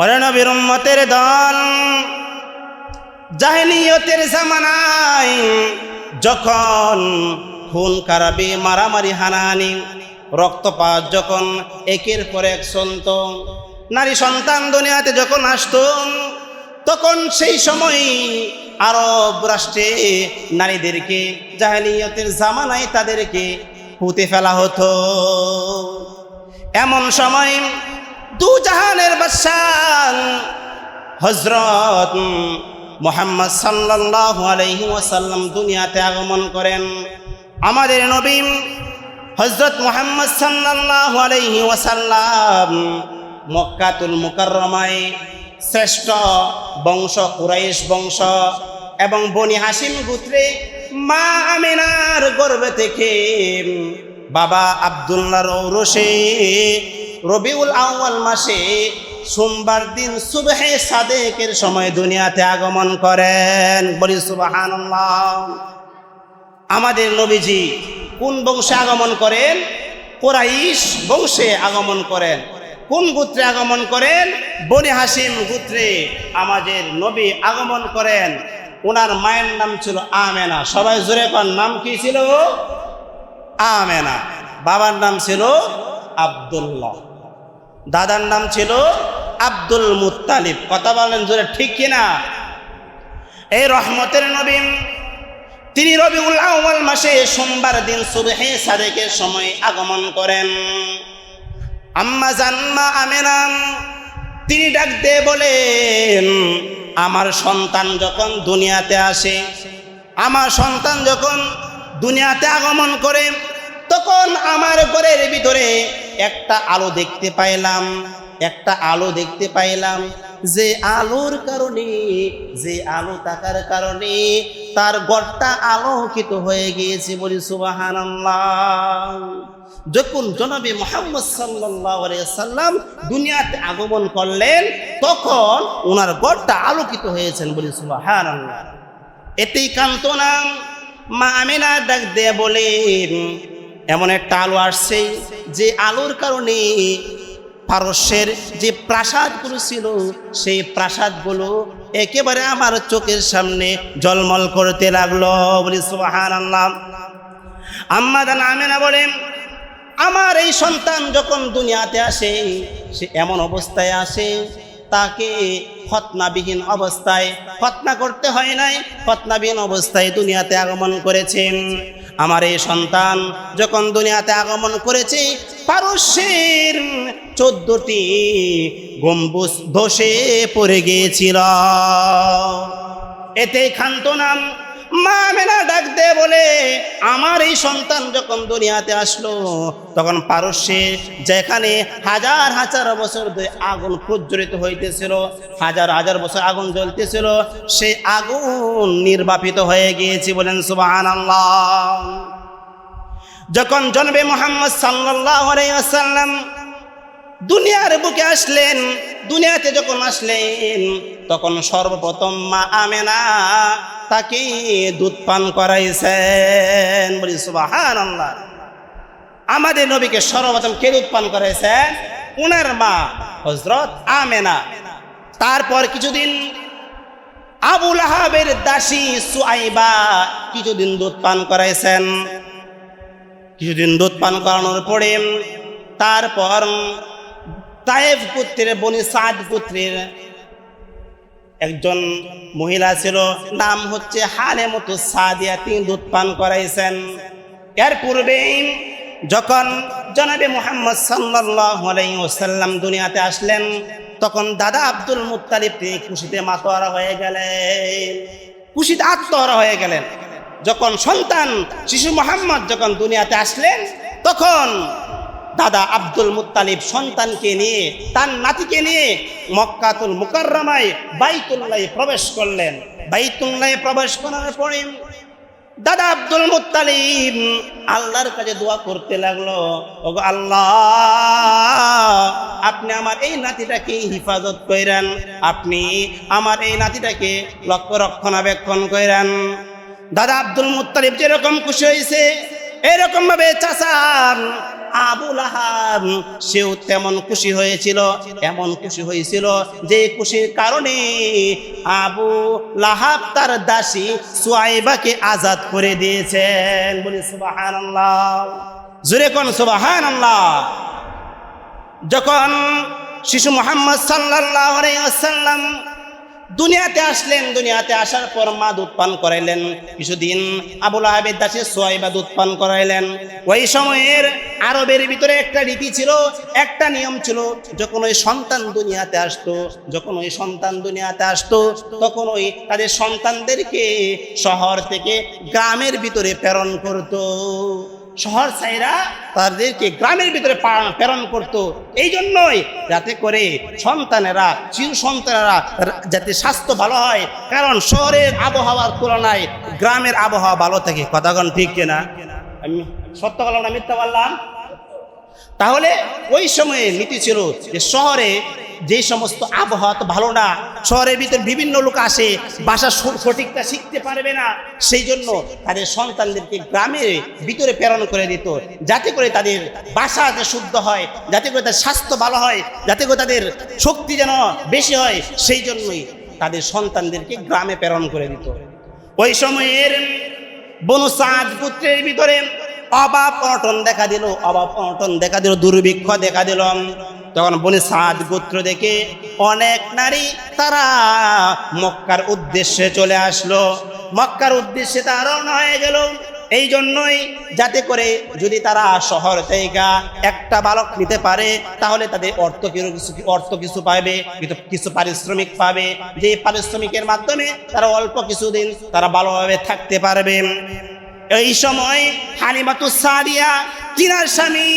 ওরে নবীর উম্মতের দল, জাহিলিয়তের জামানায় যখন খুন কারাবি মারামারি হানাহানি, রক্তপাত যখন একের পর এক সন্ত নারী সন্তান দুনিয়াতে যখন আসত, তখন সেই সময় আরব রাষ্ট্রে নারীদেরকে জাহিলিয়তের জামানায় তাদেরকে পুঁতে ফেলা হতো। এমন সময় দু জাহানের হজরত মোহাম্মদ সাল্লাল্লাহু আলাইহি ওয়াসাল্লাম দুনিয়াতে আগমন করেন। আমাদের নবী হজরত মোহাম্মদ সাল্লাল্লাহু আলাইহি ওয়াসাল্লাম মক্কাতুল মুকাররমায় শ্রেষ্ঠ বংশ, কুরাইশ বংশ এবং বনি হাসিম গোত্রে মা আমিনার গর্ভে থেকে বাবা আবদুল্লাহর ঔরসে রবিউল আউয়াল মাসে সোমবার দিন সুবহে সাদেকের সময় দুনিয়াতে আগমন করেন। বলি সুবহানাল্লাহ। আমাদের নবীজি কোন বংশে আগমন করেন? কোরাইশ বংশে আগমন করেন। কোন গোত্রে আগমন করেন? বনি হাসিম গোত্রে আমাদের নবী আগমন করেন। ওনার মায়ের নাম ছিল আমেনা। সবাই জোরে পান নাম কি ছিল? আমেনা। বাবার নাম ছিল আব্দুল্লাহ। দাদার নাম ছিল আব্দুল মুত্তালিব। কথা বলেন জোরে, ঠিক কিনা? এই রহমতের নবীন তিনি রবিউল আউয়াল মাসে সোমবার দিন সুবহে সাদেকের সময় আগমন করেন। আম্মা জান্মা আমেনাম তিনি ডাক দিয়ে বলেন, আমার সন্তান যখন দুনিয়াতে আসে, আমার সন্তান যখন দুনিয়াতে আগমন করে, তখন আমার ঘরের ভিতরে একটা আলো দেখতে পাইলাম, একটা আলো দেখতে পাইলাম। যে আলোর কারণে, যে আলো থাকার কারণে তার গড়টা আলোকিত হয়ে গিয়েছে বলি সুবাহান যখন জনাবে মোহাম্মদ সাল্লাম দুনিয়াতে আগমন করলেন, তখন ওনার গড়টা আলোকিত হয়েছেন বলি সুবাহান এতেই কান্ত নাম মা আমিনা ডাক দিয়ে বলেন এমন একটা আলো আসছে যে আলোর কারণে পারস্যের যে প্রাসাদগুলো ছিল, সেই প্রাসাদগুলো একেবারে আমার চোখের সামনে জলমল করতে লাগল। বলি সুবাহান আল্লাহ আম্মা দান আমেনা বলেন, আমার এই সন্তান যখন দুনিয়াতে আসে, সে এমন অবস্থায় আসে, তাকে ফতনাবিহীন অবস্থায়, ফতনা করতে হয় নাই, ফতনাবিহীন অবস্থায় দুনিয়াতে আগমন করেছেন। আমার এই সন্তান যখন দুনিয়াতে আগমন করেছে, পারস্যের চোদ্দটি গম্বুজ ধসে পড়ে গিয়েছিল। এতে খান্ত নাম মা মেনা ডাক দে বলে, আমার এই সন্তান যখন দুনিয়াতে আসলো, তখন পারস্যে যেখানে হাজার হাজার বছর ধরে আগুন প্রজ্বলিত হইতেছিল, হাজার হাজার বছর আগুন জ্বলতেছিল, সেই আগুন নির্বাপিত হয়ে গিয়েছে বলেন সুবাহান যখন জনবে মোহাম্মদ সাল্লাহ আলাইসাল্লাম দুনিয়ার বুকে আসলেন, দুনিয়াতে যখন আসলেন, তখন সর্বপ্রথম মা আমেনা তাকে দুধ পান করাইছেন। বলি সুবাহান আল্লাহ আমাদের নবীকে সর্বপ্রথম কে দুধ পান করাইছেন? উনার মা হজরত আমেনা। তারপর কিছুদিন আবুল আহাবের দাসী সুআইবা কিছুদিন দুধ পান করাইছেন। কিছুদিন দুধ পান করানোর পরে তারপর তায়েফ পুত্রের, বনি সাদ পুত্রের একজন মহিলা ছিল, নাম হচ্ছে হালে মতো সাদিয়া, তিনি দুধ পান করাইছেন। এর পূর্বে যখন জনাবে মোহাম্মদ ওসাল্লাম দুনিয়াতে আসলেন, তখন দাদা আব্দুল মুতালিব তিনি খুশিতে মাতোয়ারা হয়ে গেলেন। খুশিতে আত্মহারা হয়ে গেলেন। যখন সন্তান, শিশু মোহাম্মদ যখন দুনিয়াতে আসলেন, তখন দাদা আব্দুল মুত্তালিব সন্তানকে নিয়ে, তার নাতিকে নিয়ে মক্কাতুল মুকাররমায় বাইতুল্লাহ প্রবেশ করলেন। বাইতুল্লাহ প্রবেশ করার পরে দাদা আব্দুল মুত্তালিব আল্লাহর কাছে দোয়া করতে লাগল, ওগো আল্লাহ, আপনি আমার এই নাতিটাকে হিফাজত কইরেন, আপনি আমার এই নাতিটাকে লক্ষ্য রক্ষণাবেক্ষণ কইরেন। দাদা আব্দুল মুত্তালিব যেরকম খুশি হয়েছে এরকম ভাবে চাষা আবু লাহাব, সেও তেমন খুশি হয়েছিল, এমন খুশি হয়েছিল যে খুশির কারণে আবু লাহাব তার দাসী সুয়াইবাকে আজাদ করে দিয়েছেন। বলি, সুবহানাল্লাহ। জুরে কোন সুবহানাল্লাহ। যখন শিশু মোহাম্মদ সাল্লাল্লাহু আলাইহি ওয়াসাল্লাম দুনিয়াতে আসলেন, দুনিয়াতে আসার পর মা দুধ পান করাইলেন। কিছুদিন আবুল আহাবের দাসে সোয়াইবা দুধ পান করাইলেন। ওই সময়ের আরবের ভিতরে একটা রীতি ছিল, একটা নিয়ম ছিল, যখন ওই সন্তান দুনিয়াতে আসতো, যখন ওই সন্তান দুনিয়াতে আসতো, তখন ওই তাদের সন্তানদেরকে শহর থেকে গ্রামের ভিতরে প্রেরণ করতো। শহর সাইরা তাদেরকে গ্রামের ভিতরে প্রেরণ করত। এই জন্যই যাতে করে সন্তানেরা, চির সন্তানেরা যাতে স্বাস্থ্য ভালো হয়। কারণ শহরের আবহাওয়ার তুলনায় গ্রামের আবহাওয়া ভালো থাকে। কথাগণ ঠিক কিনা? আমি সত্য বললাম না, মিথ্যা বললাম? তাহলে ওই সময়ে নীতি ছিল যে শহরে যে সমস্ত আবহাওয়া ভালো না, শহরের ভিতরে বিভিন্ন লোক আসে বাসা সঠিকটা শিখতে পারবে না, সেই জন্য তাদের সন্তানদেরকে গ্রামের ভিতরে প্রেরণ করে দিত, যাতে করে তাদের বাসা যে শুদ্ধ হয়, যাতে করে তাদের স্বাস্থ্য ভালো হয়, যাতে করে তাদের শক্তি যেন বেশি হয়, সেই জন্যই তাদের সন্তানদেরকে গ্রামে প্রেরণ করে দিত। ওই সময়ের বনু সাদ পুত্রের ভিতরে অভাব অনটন দেখা দিল অভাব অনটন দেখা দিল, দুর্ভিক্ষ দেখা দিল। তখন বনি সাদ গোত্র দেখে অনেক নারী তারা মক্কার উদ্দেশ্যে চলে আসলো। মক্কার উদ্দেশ্যে তারা রওনা হয়ে গেল। এই জন্যই যাতে করে যদি তারা শহর থেকে একটা বালক নিতে পারে, তাহলে তাদের অর্থ কিছু অর্থ কিছু পাবে কিছু পারিশ্রমিক পাবে। যে পারিশ্রমিকের মাধ্যমে তারা অল্প কিছুদিন তারা ভালোভাবে থাকতে পারবে। এই সময় হানিমাতু সাদিয়া, তিনার স্বামী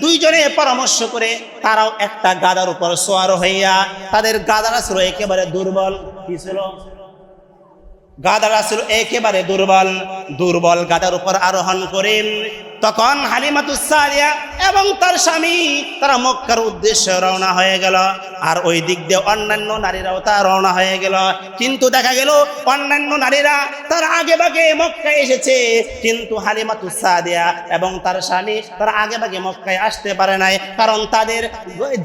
দুইজনে পরামর্শ করে তারাও একটা গাদার উপর সোয়ার হইয়া তাদের গাদারা ছিল একেবারে দুর্বল। কি ছিল? গাদারা ছিল একেবারে দুর্বল। দুর্বল গাদার উপর আরোহণ করেন তখন হালিমাতুসারিয়া এবং তার স্বামী, তারা মক্কার উদ্দেশ্যে রওনা হয়ে গেল। আর ওই দিক দিয়ে অন্যান্য নারীরাও তা রওনা হয়ে গেল। কিন্তু দেখা গেল, অন্যান্য নারীরা তার আগে ভাগে মক্কায় এসেছে। কিন্তু হালিমাতুসাদিয়া এবং তার স্বামী তার আগে ভাগে মক্কায় আসতে পারে নাই। কারণ তাদের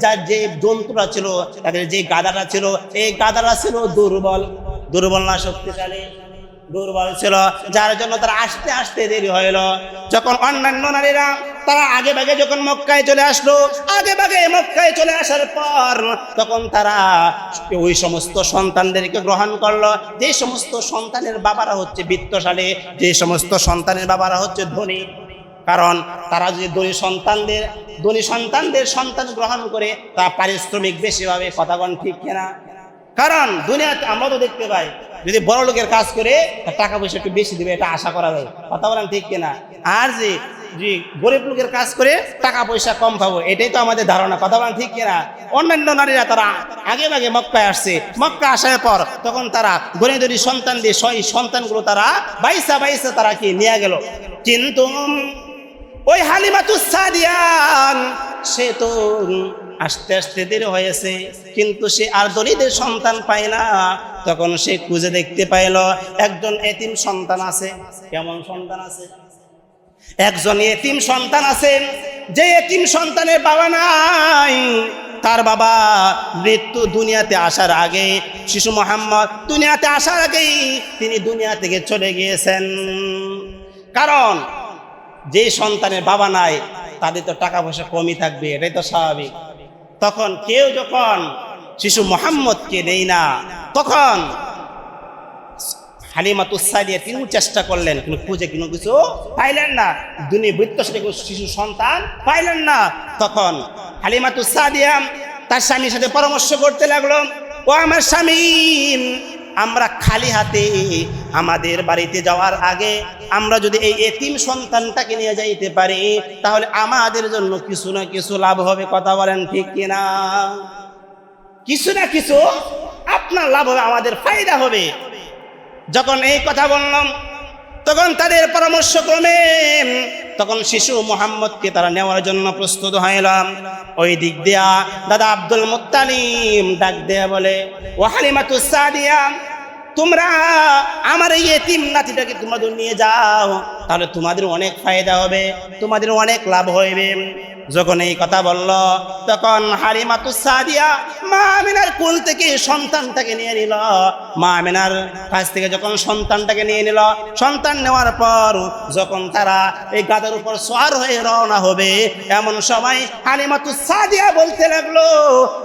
যার যে জন্তুরা ছিল, তাদের যে গাদাটা ছিল, এই গাদাটা ছিল দুর্বল। দুর্বল না শক্তিশালী। দুর্বল ছিল। যার জন্য তারা আসতে আসতে দেরি হইল। যখন অন্যান্য নারীরা তারা আগে ভাগে যখন মক্কায় চলে আসলো, আগে ভাগে মক্কায় চলে আসার পর তখন তারা ওই সমস্ত সন্তানদেরকে গ্রহণ করল। যে সমস্ত সন্তানের বাবারা হচ্ছে বিত্তশালী, যে সমস্ত সন্তানের বাবারা হচ্ছে ধনী। কারণ তারা যদি ধনী সন্তানদের ধনী সন্তানদের সন্তান গ্রহণ করে, তা পারিশ্রমিক বেশি পাবে কথাগণ ঠিক কিনা? কারণ দুনিয়াতে আমরা তো দেখতে পাই, যদি বড় লোকের কাজ করে টাকা পয়সা একটু বেশি দেবে, এটা আশা করা যায়। কথা বলেন ঠিক কিনা? আর যে যে গরিব লোকের কাজ করে, টাকা পয়সা কম পাবো, এটাই তো আমাদের ধারণা। কথা বলেন ঠিক কিনা? অন্যান্য নারীরা তারা আগে আগে মক্কায় আসছে। মক্কা আসার পর তখন তারা গরিব গরিব সন্তান দিয়ে সেই সন্তানগুলো তারা বাইসা বাইসা তারা কি নিয়ে গেল? কিন্তু ওই হালিমাতু সাদিয়ান, সে তো আস্তে আস্তে দেরি হয়েছে কিন্তু সে আর দরিদ্রের সন্তান পায় না। তখন সে খুঁজে দেখতে পাইল, একজন এতিম সন্তান আছে। কেমন সন্তান আছে? একজন এতিম সন্তান আছেন যে এতিম সন্তানের বাবা নাই। তার বাবা মৃত্যু দুনিয়াতে আসার আগে, শিশু মোহাম্মদ দুনিয়াতে আসার আগেই তিনি দুনিয়া থেকে চলে গিয়েছেন। কারণ, যে সন্তানের বাবা নাই, তাদের তো টাকা পয়সা কমই থাকবে, এটাই তো স্বাভাবিক। তখন কেউ যখন শিশু মোহাম্মদকে নেই না, তখন হালিমাতুসাদিয়া তিনিও চেষ্টা করলেন, কিন্তু খুঁজে কোনো কিছু পাইলেন না। দুনি বৃত্তশালী শিশু সন্তান পাইলেন না। তখন হালিমাতুসাদিয়া তার স্বামীর সাথে পরামর্শ করতে লাগল, ও আমার স্বামী, আমরা খালি হাতে আমাদের বাড়িতে যাওয়ার আগে আমরা যদি এই এতিম সন্তানটাকে নিয়ে যাইতে পারি, তাহলে আমাদের জন্য কিছু না কিছু লাভ হবে, কথা বলেন ঠিক কিনা? কিছু না কিছু আপনার লাভ হবে, আমাদের ফায়দা হবে। যখন এই কথা বললাম, তখন তাদের পরামর্শ ক্রমে তখন শিশু মোহাম্মদকে তারা নেওয়ার জন্য প্রস্তুত হইলাম। ওই দিক দিয়া দাদা আব্দুল মুত্তালিম ডাক দেয়া বলে ও হালিমাতু সাদিয়া তোমরা আমার এই এতিম নাতিটাকে তোমাদের নিয়ে যাও, তাহলে তোমাদের অনেক ফায়দা হবে, তোমাদের অনেক লাভ হইবে যখন এই কথা বলল, তখন হালিমাতু সাদিয়া মা আমিনার কুল থেকে সন্তানটাকে নিয়ে নিল। মা আমিনার কাছ থেকে যখন সন্তানটাকে নিয়ে নিল, সন্তান নেওয়ার পর যখন তারা এই গাদার উপর সোয়ার হয়ে রওনা হবে, এমন সময় হালিমাতু সাদিয়া বলতে লাগল,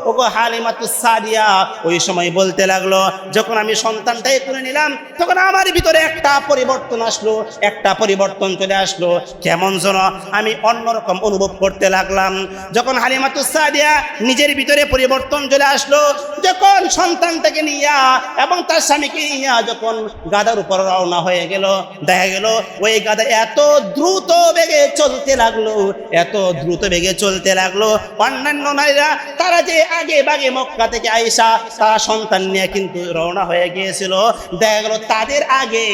ওগো হালিমাতু সাদিয়া, ওই সময় বলতে লাগল, যখন আমি সন্তানটাই তুলে নিলাম, তখন আমার ভিতরে একটা পরিবর্তন আসলো, একটা পরিবর্তন চলে আসলো। কেমন যেন আমি অন্যরকম অনুভব করতে লাগলাম। যখন হালিমাতু সাদিয়া নিজের ভিতরে পরিবর্তন চলে আসলো, যখন সন্তানটাকে নিয়া এবং তার স্বামীকে নিয়া যখন গাদার উপর রওনা হয়ে গেল, দেখা গেল ওই গাদা এত দ্রুত বেগে চলতে লাগল, এত দ্রুত বেগে চলতে লাগল। অন্যান্য নারীরা, তারা যে আগে বাগে মক্কা থেকে আইসা তারা সন্তান নিয়ে কিন্তু রওনা হয়ে গিয়েছিল। দেখা গেল তাদের আগে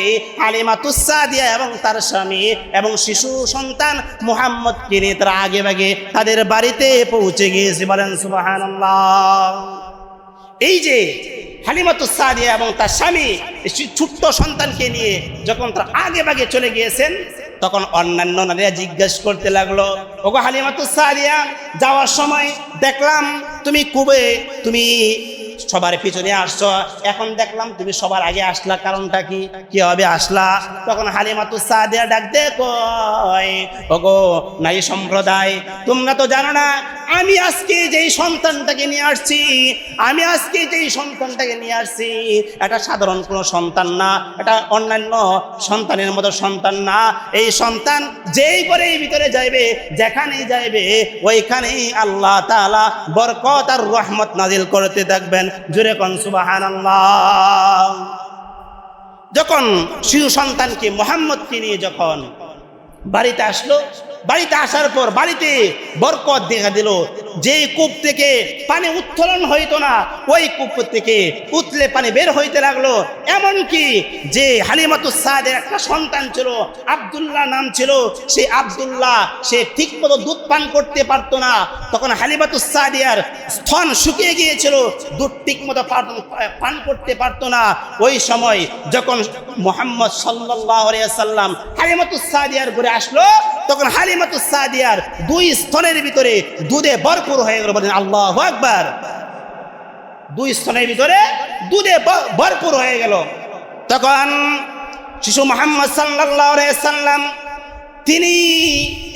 হালিমা তুসাদিয়া এবং তার স্বামী এবং শিশু সন্তান মুহাম্মদ কিনে তারা আগে বাগে তাদের বাড়িতে পৌঁছে গিয়েছে বলেন সুবাহান এই যে হালিমাতু সাদিয়া এবং তার স্বামী ছোট্ট সন্তানকে নিয়ে যখন তার আগে বাগে চলে গিয়েছেন তখন অন্যান্য নারীরা জিজ্ঞেস করতে লাগল, ওগো হালিমাতু সাদিয়া যাওয়ার সময় দেখলাম তুমি কুবে, তুমি সবার পিছনে আসছো, এখন দেখলাম তুমি সবার আগে আসলা কারণটা কি? কি হবে আসলা? তখন হালিমাতু সাদিয়া ডাক কয় ওগো নারী সম্প্রদায়, তোমরা তো জানো না, আমি আজকে যেই সন্তানটাকে নিয়ে আসছি, আমি আজকে যেই সন্তানটাকে নিয়ে আসছি, এটা সাধারণ কোনো সন্তান না, এটা অন্যান্য সন্তানের মতো সন্তান না, এই সন্তান যেই করে এই ভিতরে যাইবে, যেখানেই যাইবে, ওইখানেই আল্লাহ তালা বরকত আর রহমত নাজিল করতে থাকবেন। জুরে কন সুবাহান যখন শিশু সন্তানকে মোহাম্মদকে নিয়ে যখন বাড়িতে আসলো বাড়িতে আসার পর বাড়িতে বরকত দেখা দিল। যে কূপ থেকে পানি উত্তোলন হইতো না, ওই কূপ থেকে উতলে পানি বের হইতে লাগল। এমনকি যে হালিমাতুস সাদের একটা সন্তান ছিল আব্দুল্লাহ নাম ছিল সেই আব্দুল্লাহ, সে ঠিক মতো দুধ পান করতে পারতো না। তখন হালিমাতুস সাদিয়ার স্থন শুকিয়ে গিয়েছিল, দুধ ঠিক মতো পান- করতে পারতো না। ওই সময় যখন মোহাম্মদ সাল্লাহ সাল্লাম হালিমাতুস সাদিয়ার ঘুরে আসলো, তখন দুই স্তনের ভিতরে দুধে ভরপুর হয়ে গেল বলেন, আল্লাহ দুই স্তনের ভিতরে দুধে ভরপুর হয়ে গেল। তখন শিশু মোহাম্মদ সাল্লাম তিনি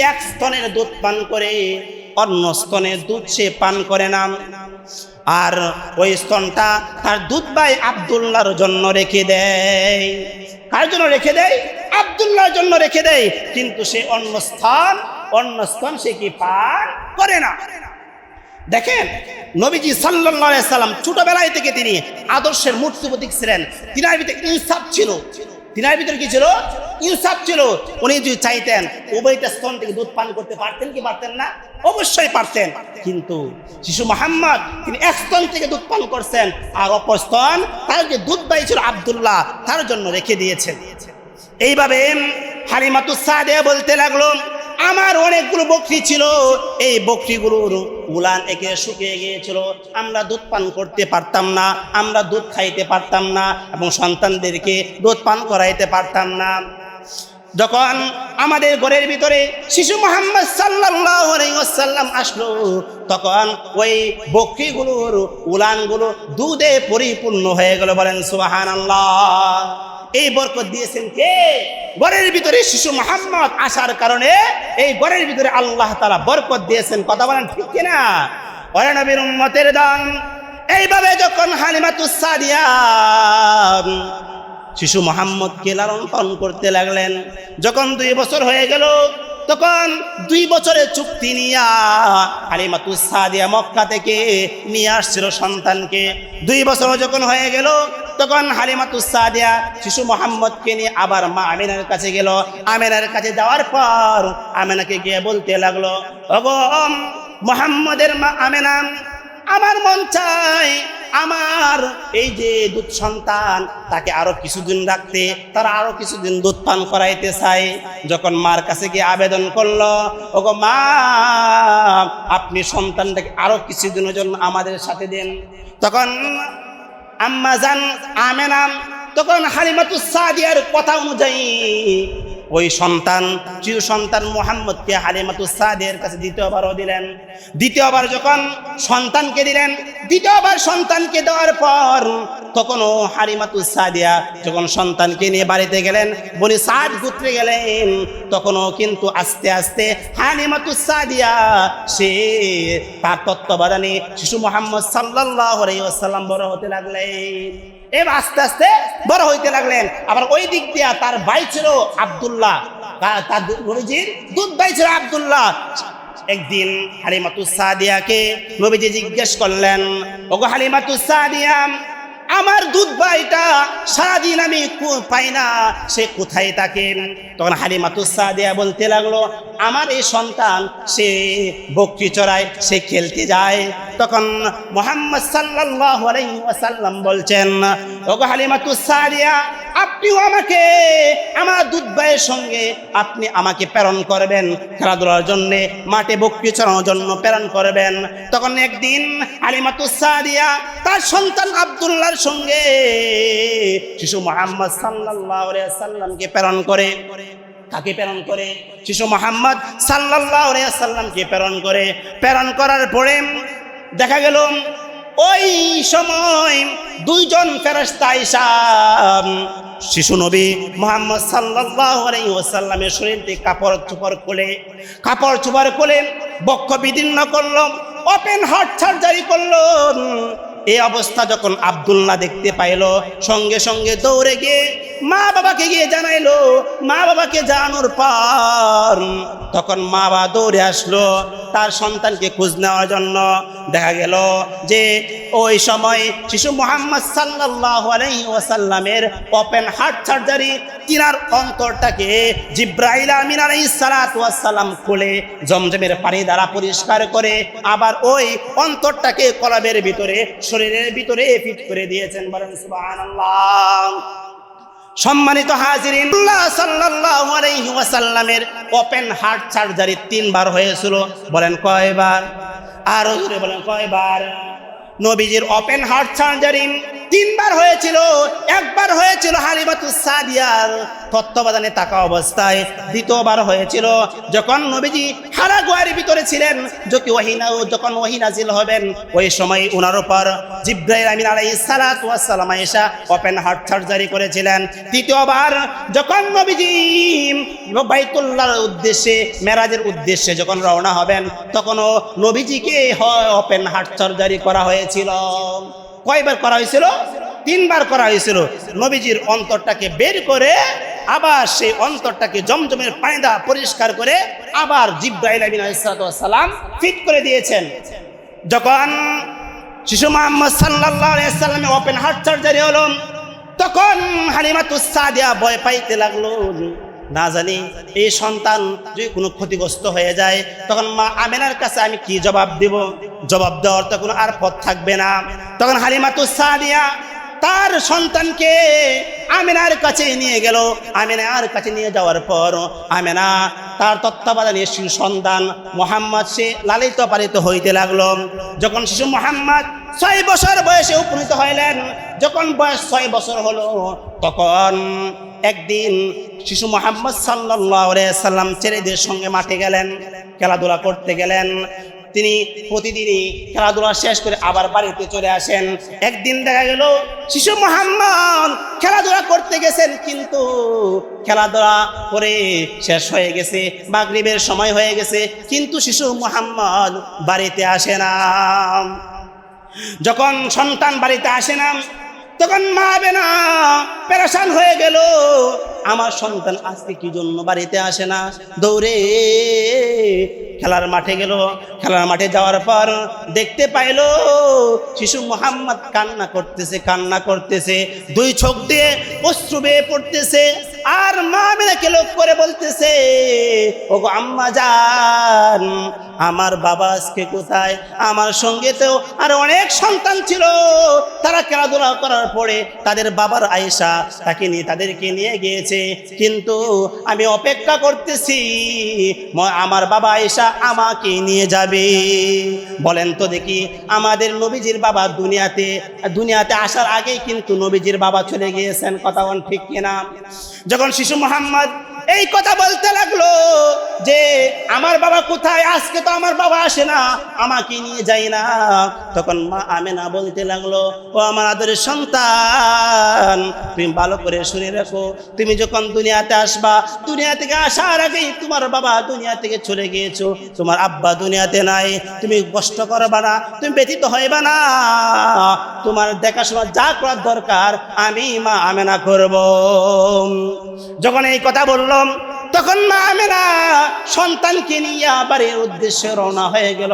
এক স্তনের দুধ পান করে, অন্য স্তনের দুধ সে পান করে না। আর ওই স্তনটা তার দুধ ভাই আবদুল্লাহর জন্য রেখে দেয়। কার জন্য রেখে দেয়, আবদুল্লাহর জন্য রেখে দেয়, কিন্তু সে অন্য স্থান অন্য স্থান সে কি পান করে না। দেখেন, নবীজি সাল্লাহ সাল্লাম ছোটবেলায় থেকে তিনি আদর্শের মূর্তি প্রতীক ছিলেন। তিনার ভিতরে ইনসাফ ছিল। তিনার ভিতরে কি ছিল? ইউসাফ ছিল। উনি যদি চাইতেন, উভয়টা স্তন থেকে দুধ পান করতে পারতেন কি পারতেন না? অবশ্যই পারতেন। কিন্তু শিশু মোহাম্মদ, তিনি এক স্তন থেকে দুধ পান করছেন, আর অপর স্তন তার যে দুধ পাই ছিল আবদুল্লাহ, তার জন্য রেখে দিয়েছেন। এইভাবে হালিমাতুস সাদে বলতে লাগল আমার অনেকগুলো বকরি ছিল। এই বকরিগুলোর উলান একে শুকিয়ে গিয়েছিল। আমরা দুধ পান করতে পারতাম না, আমরা দুধ খাইতে পারতাম না এবং সন্তানদেরকে দুধ পান করাইতে পারতাম না। যখন আমাদের ঘরের ভিতরে শিশু মোহাম্মদ সাল্লাম আসলো, তখন ওই বকরিগুলোর উলানগুলো দুধে পরিপূর্ণ হয়ে গেল। বলেন সুবাহান এই বরকত দিয়েছেন কে? ঘরের ভিতরে শিশু মোহাম্মদ আসার কারণে এই ঘরের ভিতরে আল্লাহ তালা বরকত দিয়েছেন। কথা বলেন ঠিক কিনা? ওরে নবীর উম্মতের দান। এইভাবে যখন হালিমাতুস সাদিয়া শিশু মোহাম্মদকে লালন পালন করতে লাগলেন, যখন দুই বছর হয়ে গেল, তখন দুই বছরের চুক্তি নিয়া হালিমাতুস সাদিয়া মক্কা থেকে নিয়ে আসছিল সন্তানকে। দুই বছর যখন হয়ে গেল তখন হালিমাতুস সাদিয়া শিশু মোহাম্মদকে নিয়ে আবার মা আমিনার কাছে গেল। আমিনার কাছে যাওয়ার পর আমিনাকে গিয়ে বলতে লাগল, ওগো, মোহাম্মদের মা আমেনা, আমার মন চায় আমার এই যে দুধ সন্তান, তাকে আরও কিছুদিন রাখতে, তারা আরও কিছুদিন দুধ পান করাইতে চায়। যখন মার কাছে গিয়ে আবেদন করল, ওগো মা, আপনি সন্তানটাকে আরও কিছুদিনের জন্য আমাদের সাথে দেন। তখন আম্মা জান আমেনা তখন হালিমাতুস সাদিয়ার কথা অনুযায়ী ওই সন্তান, চির সন্তান মোহাম্মদকে হালিমাতুস সাদিয়ার কাছে দ্বিতীয়বারও দিলেন। দ্বিতীয়বার যখন সন্তানকে দিলেন, দ্বিতীয়বার সন্তানকে দেওয়ার পর তখনও হালিমাতুস সাদিয়া যখন সন্তানকে নিয়ে বাড়িতে গেলেন বলি সাদ গুত্রে গেলেন, তখনও কিন্তু আস্তে আস্তে হালিমাতুস সাদিয়া সে তার তত্ত্বাবধানে শিশু মোহাম্মদ সাল্লাহ আলাইসাল্লাম বড় হতে লাগলেন। এবার আস্তে আস্তে বড় হইতে লাগলেন। আবার ওই দিক দিয়া তার ভাই ছিল আবদুল্লাহ। তার নবীজির দুধ ভাই ছিল আবদুল্লাহ। একদিন হালিমাতু সাদিয়াকে নবীজি জিজ্ঞেস করলেন, ওগো হালিমাতু সাদিয়া আমার দুধ ভাইটা সারাদিন আমি পাই না, সে কোথায় থাকেন তখন হালিমাতুসা দেয়া বলতে লাগল, আমার এই সন্তান, সে বকরি চড়ায়, সে খেলতে যায়। তখন মোহাম্মদ সাল্লাহ আলাই সাল্লাম বলছেন ওগো হালিমাতু সাদিয়া আপনিও আমাকে, আমার দুধ ভাইয়ের সঙ্গে আপনি আমাকে প্রেরণ করবেন। খেলাধুলার জন্য, মাঠে বকরি চড়ানোর জন্য প্রেরণ করবেন। তখন একদিন হালিমাতু সাদিয়া তার সন্তান আব্দুল্লাহর সঙ্গে শিশু মোহাম্মদ আলাইহি সাল্লামকে প্রেরণ করে। কাকে প্রেরণ করে? শিশু মোহাম্মদ আলাইহি সাল্লামকে প্রেরণ করে। প্রেরণ করার পরে দেখা গেল ওই সময় দুইজন ফেরস্তা ইসাম শিশু নবী মোহাম্মদ সাল্লাহামের শরীর কাপড় চুপড় কোলে কাপড় চুপড় কোলেন বক্ষ বিদীর্ণ করল, ওপেন হার্ট সার্জারি করল এই অবস্থা যখন আবদুল্লাহ দেখতে পাইল, সঙ্গে সঙ্গে দৌড়ে গিয়ে মা বাবাকে গিয়ে জানাইলো, মা বাবাকে জানানোর পর তখন মা বাবা দৌড়ে আসলো তার সন্তানকে খোঁজ নেওয়ার জন্য। দেখা গেল যে ওই সময় শিশু মোহাম্মদ আলাইহি ওয়াসাল্লামের ওপেন হার্ট সার্জারি তিনার অন্তরটাকে জিব্রাইল আমিন আলাইহিস সালাতু ওয়াস সালাম খুলে জমজমের পানি দ্বারা পরিষ্কার করে আবার ওই অন্তরটাকে কলাবের ভিতরে, শরীরের ভিতরে ফিট করে দিয়েছেন বলেন সুবহানাল্লাহ। সম্মানিত হাজির সাল্লাল্লাহু ওপেন হার্ট সার্জারি তিনবার হয়েছিল। বলেন কয়বার? আর বলেন কয়বার? নবীজির ওপেন হার্ট সার্জারি তিনবার হয়েছিল, একবার হয়েছিল হালিমাতুস সাদিয়ার। তত্ত্বাবধানে থাকা অবস্থায় দ্বিতীয়বার হয়েছিল, যখন নবীজি হারাগুয়ারির ভিতরে ছিলেন যখন ওহিনা যখন ওহিনাজিল হবেন, ওই সময় ওনার উপর জিব্রাইল আমিন আলাইহিস সালাতু ওয়াস সালাম এসা ওপেন হার্ট সার্জারি করেছিলেন। তৃতীয়বার যখন নবীজি বাইতুল্লাহর উদ্দেশ্যে, মেরাজের উদ্দেশ্যে যখন রওনা হবেন, তখনও নবীজিকে ওপেন হার্ট সার্জারি করা হয়েছিল। কয়বার করা হয়েছিল? তিনবার করা হয়েছিল। নবীজির অন্তরটাকে বের করে আবার সেই অন্তরটাকে জমজমের পায়দা পরিষ্কার করে আবার জিব্রাইল আমিন সালাম ফিট করে দিয়েছেন। যখন শিশু মোহাম্মদ আলাইহি ওপেন হার্ট সার্জারি হলো, তখন হালিমাতুস সাদিয়া ভয় পাইতে লাগল না জানি, এই সন্তান যদি কোনো ক্ষতিগ্রস্ত হয়ে যায়, তখন মা আমেনার কাছে আমি কি জবাব দেব? জবাব দেওয়ার তো কোনো আর পথ থাকবে না। তখন হালিমাতুস সাদিয়া তার সন্তানকে আমেনার কাছে নিয়ে গেল। আমেনার কাছে নিয়ে যাওয়ার পর আমেনা তার তত্ত্বাবধানে শিশু সন্তান মোহাম্মদ সে লালিত পালিত হইতে লাগল। যখন শিশু মোহাম্মদ ছয় বছর বয়সে উপনীত হইলেন। যখন বয়স ছয় বছর হলো, তখন একদিন শিশু মোহাম্মদ সাল্লাম ছেলেদের সঙ্গে মাঠে গেলেন, খেলাধুলা করতে গেলেন। তিনি প্রতিদিনই খেলাধুলা শেষ করে আবার বাড়িতে চলে আসেন। একদিন দেখা গেল, শিশু মোহাম্মদ খেলাধুলা করতে গেছেন, কিন্তু খেলাধুলা করে শেষ হয়ে গেছে, মাগরিবের সময় হয়ে গেছে, কিন্তু শিশু মোহাম্মদ বাড়িতে আসে না। যখন সন্তান বাড়িতে আসে না তখন মা বেনা পেরেশান হয়ে গেল। আমার সন্তান আজকে কি জন্য বাড়িতে আসে না? দৌড়ে খেলার মাঠে গেল। খেলার মাঠে যাওয়ার পর দেখতে পাইলো, শিশু মোহাম্মদ কান্না করতেছে কান্না করতেছে। দুই চোখ দিয়ে অশ্রু বেয়ে পড়তেছে। আর মা মেনাকে লোক করে বলতেছে ও গো আম্মা যান, আমার বাবা আজকে কোথায়? আমার সঙ্গে তো আর অনেক সন্তান ছিল। তারা খেলাধুলা করার পরে তাদের বাবার আয়েশা তাকে নিয়ে, তাদেরকে নিয়ে গিয়েছে। কিন্তু আমি অপেক্ষা করতেছি আমার বাবা এসা আমাকে নিয়ে যাবে। বলেন তো দেখি, আমাদের নবীজির বাবা দুনিয়াতে দুনিয়াতে আসার আগেই কিন্তু নবীজির বাবা চলে গিয়েছেন, কথা ঠিক কিনা? যখন শিশু মোহাম্মদ এই কথা বলতে লাগল যে, আমার বাবা কোথায়? আজকে তো আমার বাবা আসে না, আমাকে নিয়ে যাই না। তখন মা আমেনা বলতে লাগল, ও আমার আদরের সন্তান, তুমি ভালো করে শুনে রাখো। তুমি যখন দুনিয়াতে আসবা, দুনিয়া থেকে আসার আগেই তোমার বাবা দুনিয়া থেকে চলে গিয়েছো। তোমার আব্বা দুনিয়াতে নাই, তুমি কষ্ট করবা না, তুমি ব্যথিত হইবা না। তোমার দেখাশোনা যা করার দরকার, আমি মা আমেনা করব। যখন এই কথা বললাম তখন মা আমেনা সন্তানকে নিয়ে বাড়ির উদ্দেশ্যে রওনা হয়ে গেল।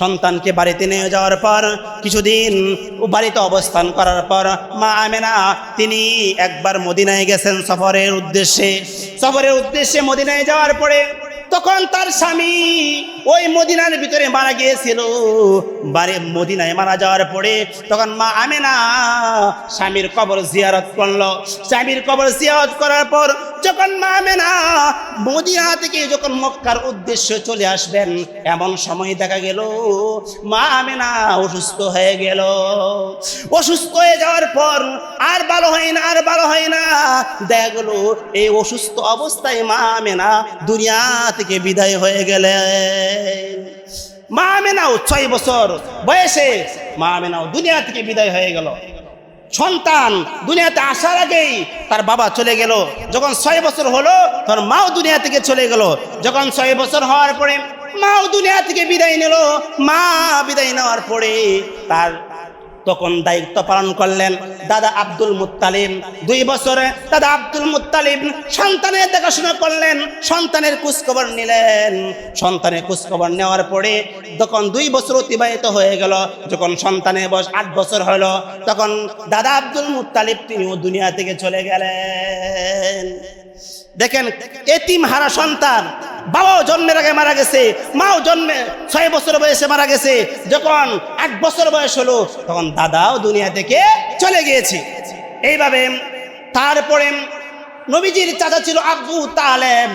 সন্তানকে বাড়িতে নিয়ে যাওয়ার পর, কিছুদিন বাড়িতে অবস্থান করার পর মা আমেনা তিনি একবার মদিনায় গেছেন সফরের উদ্দেশ্যে। সফরের উদ্দেশ্যে মদিনায় যাওয়ার পরে তখন তার স্বামী ওই মদিনার ভিতরে মারা গিয়েছিল। বাড়ি মদিনায় মারা যাওয়ার পরে তখন মা আমেনা স্বামীর কবর জিয়ারত করল। স্বামীর কবর জিয়ারত করার পর যখন মা আমেনা মদিনা থেকে যখন মক্কার উদ্দেশ্যে চলে আসবেন, এমন সময় দেখা গেল, মা আমেনা অসুস্থ হয়ে গেল। অসুস্থ হয়ে যাওয়ার পর আর ভালো হয় না, আর ভালো হয় না। দেখা গেল, এই অসুস্থ অবস্থায় মা আমেনা দুনিয়া থেকে বিদায় হয়ে গেলেন। মা মেনাও ছয় বছর বয়সে মা মেনাও দুনিয়া থেকে বিদায় হয়ে গেল। সন্তান দুনিয়াতে আসার আগেই তার বাবা চলে গেল। যখন ছয় বছর হলো তখন মাও দুনিয়া থেকে চলে গেল। যখন ছয় বছর হওয়ার পরে মাও দুনিয়া থেকে বিদায় নিল। মা বিদায় নেওয়ার পরে তার তখন দায়িত্ব পালন করলেন দাদা আব্দুল মুত্তালিব। দুই বছরে দাদা আব্দুল মুত্তালিব সন্তানের দেখাশোনা করলেন, সন্তানের খোঁজখবর নিলেন। সন্তানের খোঁজখবর নেওয়ার পরে তখন দুই বছর অতিবাহিত হয়ে গেল, যখন সন্তানের বয়স আট বছর হলো, তখন দাদা আব্দুল মুত্তালিব তিনিও দুনিয়া থেকে চলে গেলেন। দেখেন, এতিম হারা সন্তান, বাবাও জন্মের আগে মারা গেছে, মাও জন্মে ছয় বছর বয়সে মারা গেছে, যখন আট বছর বয়স হলো, তখন দাদাও দুনিয়া থেকে চলে গিয়েছে। এইভাবে তারপরে নবীজির চাচা ছিল আবু তালেব।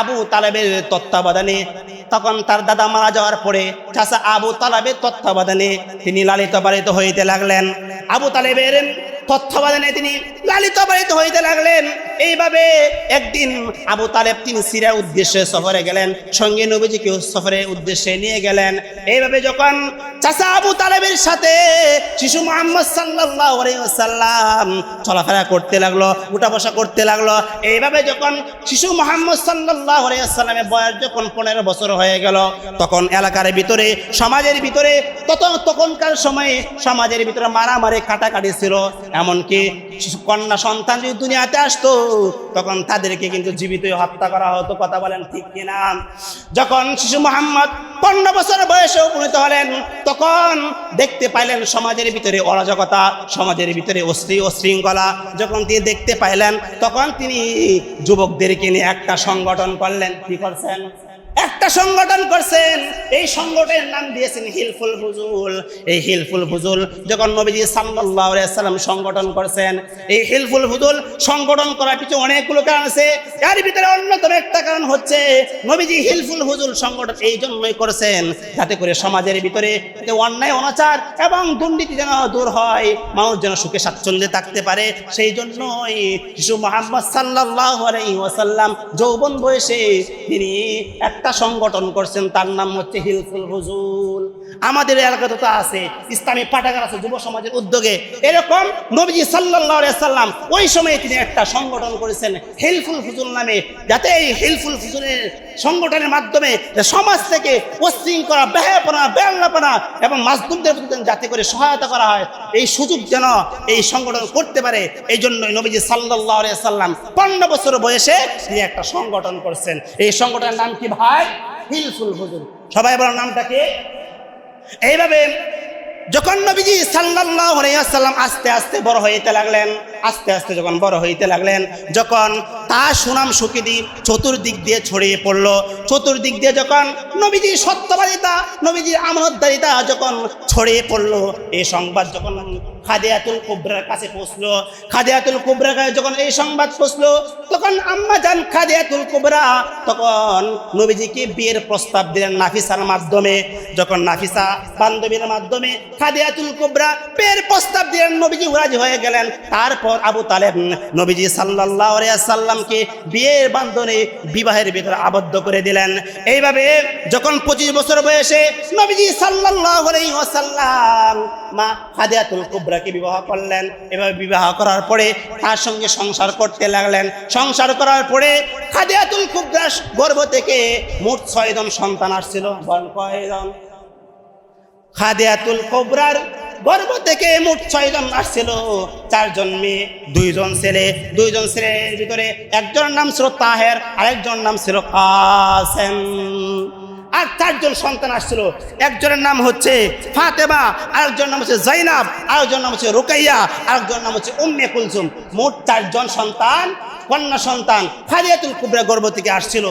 আবু তালেবের তত্ত্বাবধানে তখন তার দাদা মারা যাওয়ার পরে চাচা আবু তালেবের তত্ত্বাবধানে তিনি লালিত পালিত হইতে লাগলেন। আবু তালেবের তত্ত্বাবধানে তিনি লালিত পালিত হইতে লাগলেন। এইভাবে একদিন আবু তালেব তিনি সিরিয়ার উদ্দেশ্যে সফরে গেলেন, সঙ্গে নবীজিকেও সফরের উদ্দেশ্যে নিয়ে গেলেন। এইভাবে যখন চাচা আবু তালেবের সাথে শিশু মোহাম্মদ সাল্লাহ সাল্লাম চলাফেরা করতে লাগল উঠা বসা করতে লাগল, এইভাবে যখন শিশু মোহাম্মদ সাল্লাহ সাল্লামের বয়স যখন পনেরো বছর হয়ে গেল, তখন এলাকার ভিতরে, সমাজের ভিতরে, তত, তখনকার সময়ে সমাজের ভিতরে মারামারি, কাটাকাটি ছিল। এমনকি কন্যা সন্তান যদি দুনিয়াতে আসতো তখন তাদেরকে কিন্তু জীবিত হত্যা করা হতো, কথা বলেন ঠিক কিনা? যখন শিশু মোহাম্মদ পনেরো বছর বয়সে উপনীত হলেন, তখন দেখতে পাইলেন সমাজের ভিতরে অরাজকতা, সমাজের ভিতরে অশ্রী অশৃঙ্খলা যখন তিনি দেখতে পাইলেন, তখন তিনি যুবকদেরকে নিয়ে একটা সংগঠন করলেন। কি করছেন? একটা সংগঠন করছেন, এই সংগঠনের নাম দিয়েছেন হিলফুল ফুজুল এই হিলফুল ফুজুল যখন নবীজি সাল্লাম সংগঠন করছেন, এই হিলফুল ফুজুল সংগঠন করার পিছনে অনেকগুলো কারণ আছে। এর ভিতরে অন্যতম একটা কারণ হচ্ছে, নবীজি হিলফুল ফুজুল সংগঠন এই জন্যই করেছেন যাতে করে সমাজের ভিতরে অন্যায়, অনাচার এবং দুর্নীতি যেন দূর হয়, মানুষ যেন সুখে স্বাচ্ছন্দ্যে থাকতে পারে। সেই জন্যই শিশু মোহাম্মদ সাল্লাল্লাহু আলাইহি ওয়াসাল্লাম যৌবন বয়সে তিনি একটা সংগঠন করছেন তার নাম হচ্ছে হিলফুল হুজুল আমাদের এলাকাতে তো আছে, ইসলামী পাঠাগার আছে যুব সমাজের উদ্যোগে। এরকম নবীজি সাল্লাল্লাহু সাল্লাম ওই সময়ে তিনি একটা সংগঠন করেছেন, হেলফুল ফুজুল নামে। যাতে এই হিলফুল ফুজুলের সংগঠনের মাধ্যমে সমাজ থেকে অশৃঙ্খলা বেহাপনা বেআল্লাপনা এবং মাসদুমদের যাতে করে সহায়তা করা হয়, এই সুযোগ যেন এই সংগঠন করতে পারে, এই জন্যই নবীজি আলাইহি সাল্লাম পনেরো বছর বয়সে তিনি একটা সংগঠন করছেন। এই সংগঠনের নাম কি ভাই? হিলফুল হুজুর সবাই বলার নামটা কি? এইভাবে যখন নবীজি সাল্লাম আস্তে আস্তে বড় হইতে লাগলেন, আস্তে আস্তে যখন বড় হইতে লাগলেন, যখন তা সুনাম সুকিদি চতুর্দিক দিয়ে ছড়িয়ে পড়ল, চতুর্দিক দিয়ে যখন নবীজির সত্যবাদিতা, নবীজির আমানতদারিতা যখন ছড়িয়ে পড়ল, এই সংবাদ যখন খাদিয়াতুল কুবরার কাছে পৌঁছলো। খাদিয়াতুল কুবরার কাছে যখন এই সংবাদ পৌঁছলো, তখন আম্মা জান খাদিয়াতুল কুবরা, তখন নবীজিকে বিয়ের প্রস্তাব দিলেন নাফিসার মাধ্যমে। যখন নাফিসা বান্ধবীর মাধ্যমে খাদিয়াতুল কুবরা বিয়ের প্রস্তাব দিলেন, নবীজি রাজি হয়ে গেলেন। তারপর আবু তালেব নবীজি আলাইহি সাল্লামকে বিয়ের বান্ধনে বিবাহের ভিতরে আবদ্ধ করে দিলেন। এইভাবে যখন পঁচিশ বছর বয়সে নবীজি সাল্লাল্লাহু আলাইহি ওয়াসাল্লাম মা খাদিয়াতুল কুবরাকে বিবাহ করলেন। এভাবে বিবাহ করার পরে তার সঙ্গে সংসার করতে লাগলেন। সংসার করার পরে খাদিয়াতুল কুবরা গর্ভ থেকে মোট ছয়জন সন্তান আসছিল। খাদিয়াতুল কোবরার গর্ভ থেকে মোট ছয়জন আসছিল। চারজন মেয়ে, দুইজন ছেলে। দুইজন ছেলের ভিতরে একজনের নাম ছিল তাহের, আরেকজনের নাম ছিল কাসেম। আর চারজন সন্তান আসছিল। একজনের নাম হচ্ছে ফাতেমা, আরেকজনের নাম হচ্ছে জাইনাব, আরেকজনের নাম হচ্ছে রোকাইয়া, আরেকজনের নাম হচ্ছে উম্মে কুলসুম। মোট চারজন সন্তান, কন্যা সন্তান ফারিয়াতুল কুবরা গর্ভ থেকে আসছিল।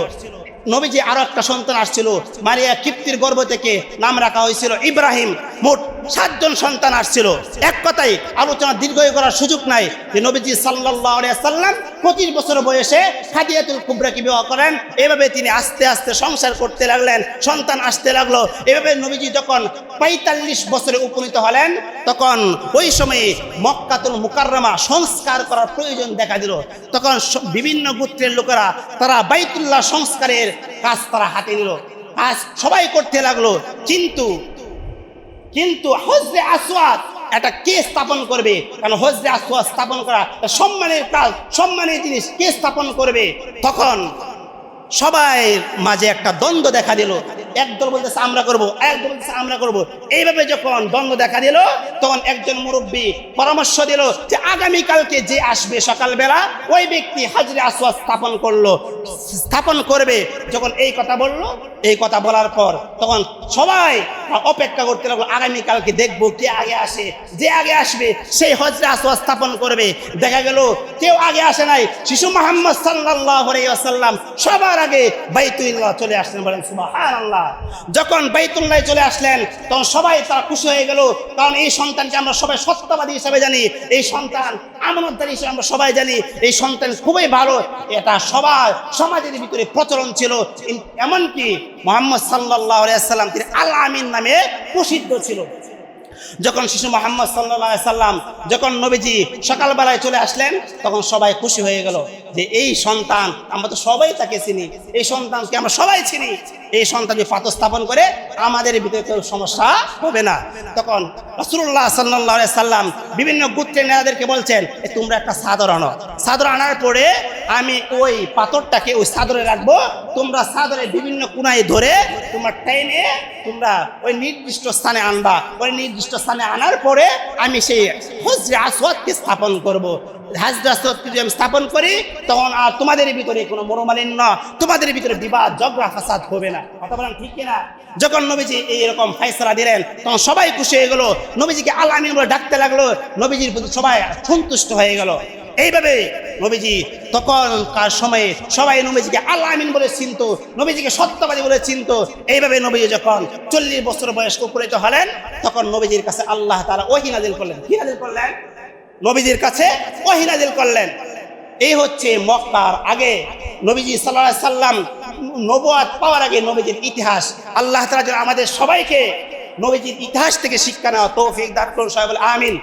নবীজি আরও একটা সন্তান আসছিল, মারিয়া কিপ্তির গর্ভ থেকে নাম রাখা হয়েছিল ইব্রাহিম। মোট সাতজন সন্তান আসছিল। এক কথাই আলোচনা দীর্ঘ করার সুযোগ নাই যে নবীজি সাল্লাম পঁচিশ বছর বয়সে খাদিয়াতুল কুবরাকে বিবাহ করেন? এভাবে তিনি আস্তে আস্তে সংসার করতে লাগলেন, সন্তান আসতে লাগল। এভাবে নবীজি যখন পঁয়তাল্লিশ বছরে উপনীত হলেন, তখন ওই সময়ে মক্কাতুল মুকাররমা সংস্কার করার প্রয়োজন দেখা দিল। তখন বিভিন্ন গোত্রের লোকেরা তারা বাইতুল্লাহ সংস্কারের কাজ তারা হাতে নিল। কাজ সবাই করতে লাগল, কিন্তু কিন্তু হজরে আসওয়াদ একটা কে স্থাপন করবে? কারণ হজরে আসওয়াদ স্থাপন করা সম্মানের কাজ, সম্মানের জিনিস কে স্থাপন করবে? তখন সবাই মাঝে একটা দ্বন্দ্ব দেখা দিল। একদল বলতেছে, আমরা করব। একদল বলতেছে, আমরা করব। এইভাবে যখন দ্বন্দ্ব দেখা দিল, তখন একজন মুরব্বী পরামর্শ দিল যে, আগামীকালকে যে আসবে সকালবেলা, ওই ব্যক্তি হাজরে আসওয়াদ স্থাপন করল। স্থাপন করবে। যখন এই কথা বলল, এই কথা বলার পর তখন সবাই অপেক্ষা করতে লাগল, আগামীকালকে দেখব কে আগে আসে। যে আগে আসবে, সেই হজরে আসওয়াদ স্থাপন করবে। দেখা গেল, কেউ আগে আসে নাই। শিশু মোহাম্মদ সাল্লাহ আসাল্লাম সবার আগে বাইতুল্লাহ চলে আসলেন বলেন, সুবহানাল্লাহ। যখন বাইতুল্লাহ চলে আসলেন, তখন সবাই তারা খুশি হয়ে গেল। কারণ এই সন্তানকে আমরা সবাই সত্যবাদী হিসাবে জানি। এই সন্তান আমানতদারি হিসেবে আমরা সবাই জানি। এই সন্তান খুবই ভালো। এটা সবার সমাজের ভিতরে প্রচলন ছিল। এমনকি মোহাম্মদ সাল্লাহ সাল্লাম তিনি আল আমিন নামে প্রসিদ্ধ ছিল। যখন শিশু মোহাম্মদ সাল্লাহ সাল্লাম যখন নবীজি সকালবেলায় চলে আসলেন, তখন সবাই খুশি হয়ে গেল যে এই সন্তান, আমরা তো সবাই তাকে চিনি, এই সন্তানকে আমরা সবাই চিনি, এই সন্তানকে পাত স্থাপন করে আমাদের ভিতরে কোনো সমস্যা হবে না। তখন রসুল্লাহ সাল্লাহ সাল্লাম বিভিন্ন গোত্রের নেতাদেরকে বলছেন তোমরা একটা সাদর আনো। সাদর আনার পরে আমি ওই পাথরটাকে ওই সাদরে রাখব। তোমরা সাদরে বিভিন্ন কোনায় ধরে তোমরা টেনে তোমরা ওই নির্দিষ্ট স্থানে আনবা। ওই নির্দিষ্ট স্থানে আনার পরে আমি সেই হজরে আসওয়াদকে স্থাপন করব। স্থাপন করি, তখন আর তোমাদের ভিতরে কোনো মনোমালিন্য, তোমাদের ভিতরে বিবাদ, ঝগড়া, ফাসাদ হবে না। কথা ঠিক কিনা? যখন নবীজি এইরকম ফাইসলা দিলেন, তখন সবাই খুশি হয়ে গেলো। নবীজিকে আমিন বলে ডাকতে লাগল। নবীজির প্রতি সবাই সন্তুষ্ট হয়ে গেল। এইভাবে নবীজি তখনকার সময়ে সবাই নবীজিকে আল্লাহ আমিন বলে চিনত, নবীজিকে সত্যবাদী বলে চিনত। এইভাবে নবীজি যখন চল্লিশ বছর বয়স উপনীত হলেন, তখন নবীজির কাছে আল্লাহ তারা ওহি নাজিল করলেন। কি নাজিল করলেন? নবীজির কাছে ওহি নাজিল করলেন। এই হচ্ছে মক্কার আগে নবীজি সাল্লাহ সাল্লাম নবুয়াত পাওয়ার আগে নবীজির ইতিহাস। আল্লাহ তালা আমাদের সবাইকে নবীজির ইতিহাস থেকে শিক্ষা নেওয়া তৌফিক দান সবাই বলে আমিন।